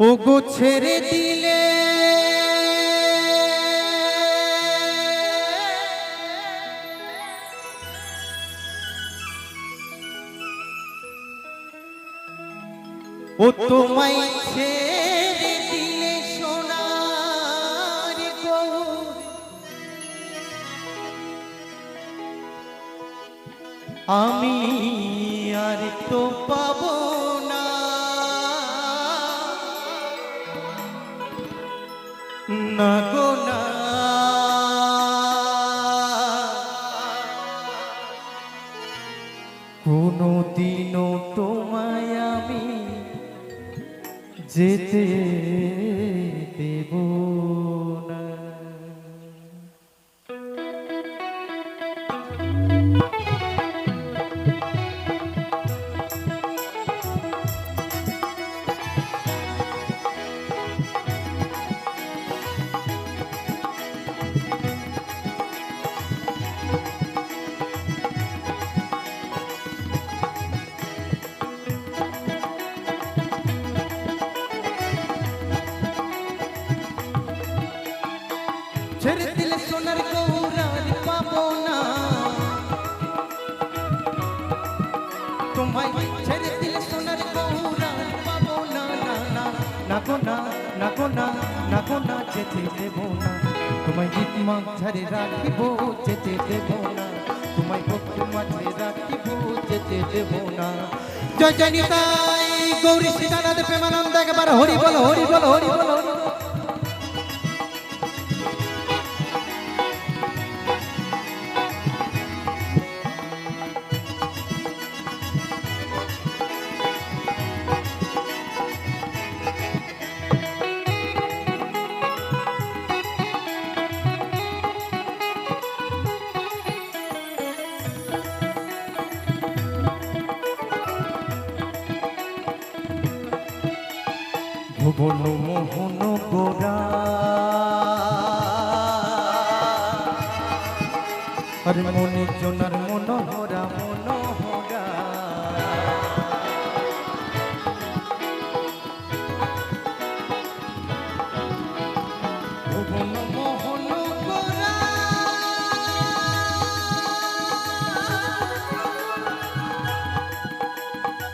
ওগো ছেড়ে দিলে। ও তোমায় ছেড়ে দিলে সোনার আমি আর তো পাবো কোনো দিনও তোমায় আমি যেতে ছেড়ে দিলে সোনার গৌরার পাবো না তোমায় ছেড়ে দিলে সোনার গৌরার পাবো না না না না গো না না গো না না গো না যেতে দেব না তোমায় গীত মাঝারে রাখিব যেতে দেব না তোমায় ভক্তি মাঝে রাখিব যেতে দেব না জয় জয় নিতাই গৌরী সীতানাথ প্রেমানন্দ একবার হরি বল হরি বল হরি বল হরি ভুবন মোহন গোরা আর মনে জোনার মনোহরা মনোহরা। ভুবন মোহন গোরা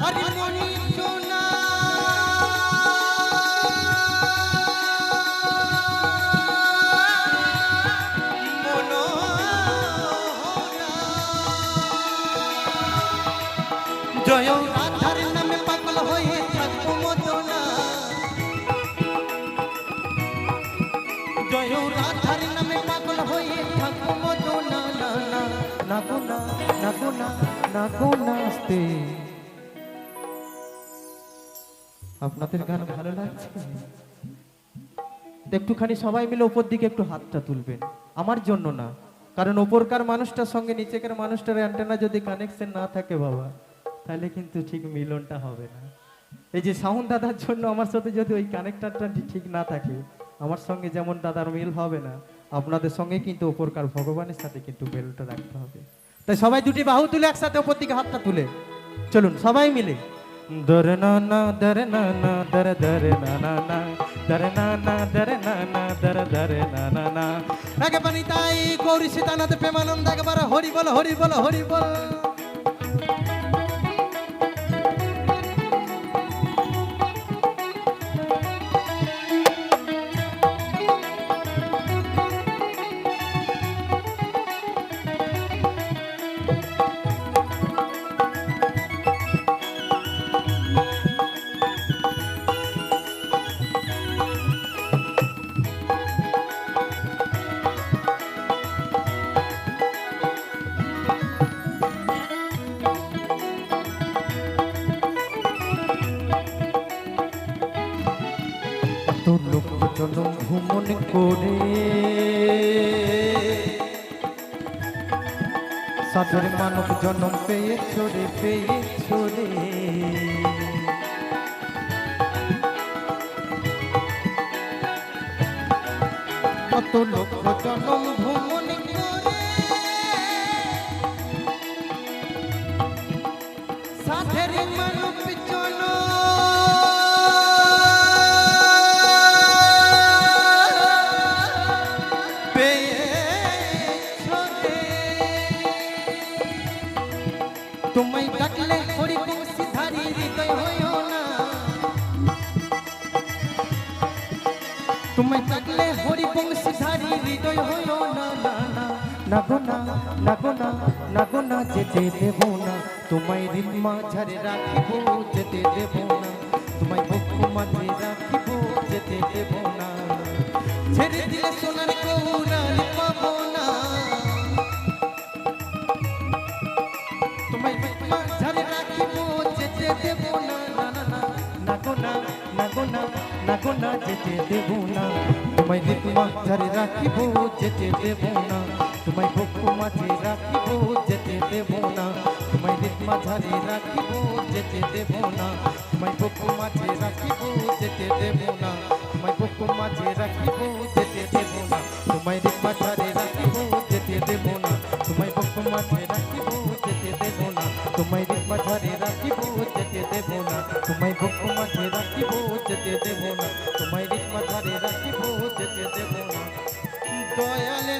আর মনে জোনা জয়। রাধার নামে পাগল হয়ে থাকব মদনা। জয়। রাধার নামে পাগল হয়ে থাকব মদনা। না না না গো না না গো না না গো নাচতে আপনাদের গান ভালো লাগছে? একটুখানি সবাই মিলে উপর দিকে একটু হাতটা তুলবেন। আমার জন্য না কারণ ওপরকার মানুষটার সঙ্গে নিচেকার মানুষটার অ্যান্টেনা যদি কানেকশন না থাকে বাবা। তাহলে কিন্তু ঠিক মিলনটা হবে না। এই যে সাউন্ড দাদার জন্য আমার সাথে যদি ওই কানেক্টারটা ঠিক না থাকে, আমার সঙ্গে যেমন দাদার মিল হবে না, আপনাদের সঙ্গে কিন্তু ওপরকার ভগবানের সাথে কিন্তু মিলটা রাখতে হবে। তাই সবাই দুটি বাহু তুলে একসাথে ওপর দিকে হাতটা তুলে। চলুন, সবাই মিলে। দর না না দর না না দর দর না না না দর না না দর না না দর দর না না না। একবার তাই গৌরী সীতানাথ প্রেমানন্দ একবার হরি বল হরি বল হরি বল। জনম ভ্রমণ করে। সাধুর মানব জনম পেয়ে ছড়ে পেয়ে ছড়ে কত লোক জনম ভ্রমণ সাধের মানব তোমায় থাকলে হরি বংশধারী হৃদয় হইও না না না। না গো না না গো না না গো না, যেতে দেব না। তোমায় রিম্মা মাঝারে রাখিব, যেতে দেব না। তোমায় বুক মাঝে রাখিব, যেতে দেব না। ছেড়ে দিলে সোনার কৌরাল পাবো না। না, যেতে দেব না। তোমায় দিক মাঝারে রাখিব, যেতে দেব না। তোমায় বুক মাঝে রাখিব, যেতে দেব না। তোমায় দিক মাঝারে রাখিব, যেতে দেব না। তোমায় বুক মাঝে রাখিব, যেতে দেব না। তোমায় বুক মাঝে রাখিব দেব না তোমায় রীত মাথারে রাখিব যেতে দেব না। দয়ালে